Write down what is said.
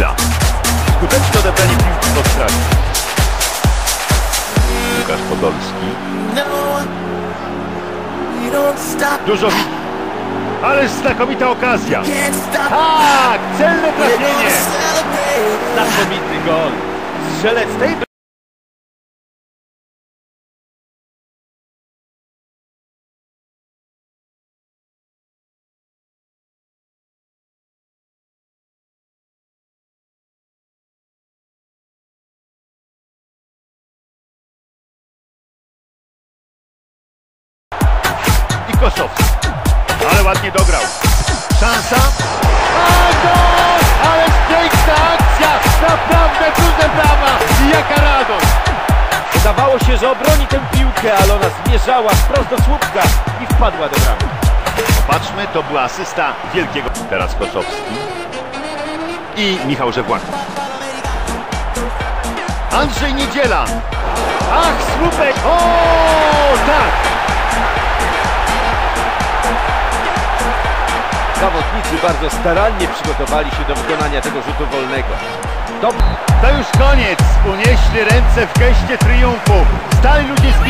Kamila. Skuteczne odebranie piłki pod straty. Łukasz Podolski. Dużo wi- Ależ znakomita okazja. Tak, celne trafienie. Znakomity gol. Strzelec tej I Kosowski. Ale ładnie dograł. Szansa. A gol! Ależ piękna akcja! Naprawdę duże brawa! I jaka radość! Wydawało się, że obroni tę piłkę, ale ona zmierzała wprost do słupka i wpadła do bramy. Popatrzmy, to była asysta wielkiego. Teraz Kosowski. I Michał Żewłaków. Andrzej Niedziela. Ach, słupek! O, Zawodnicy bardzo starannie przygotowali się do wykonania tego rzutu wolnego. To już koniec. Unieśli ręce w geście triumfu. Stali ludzie z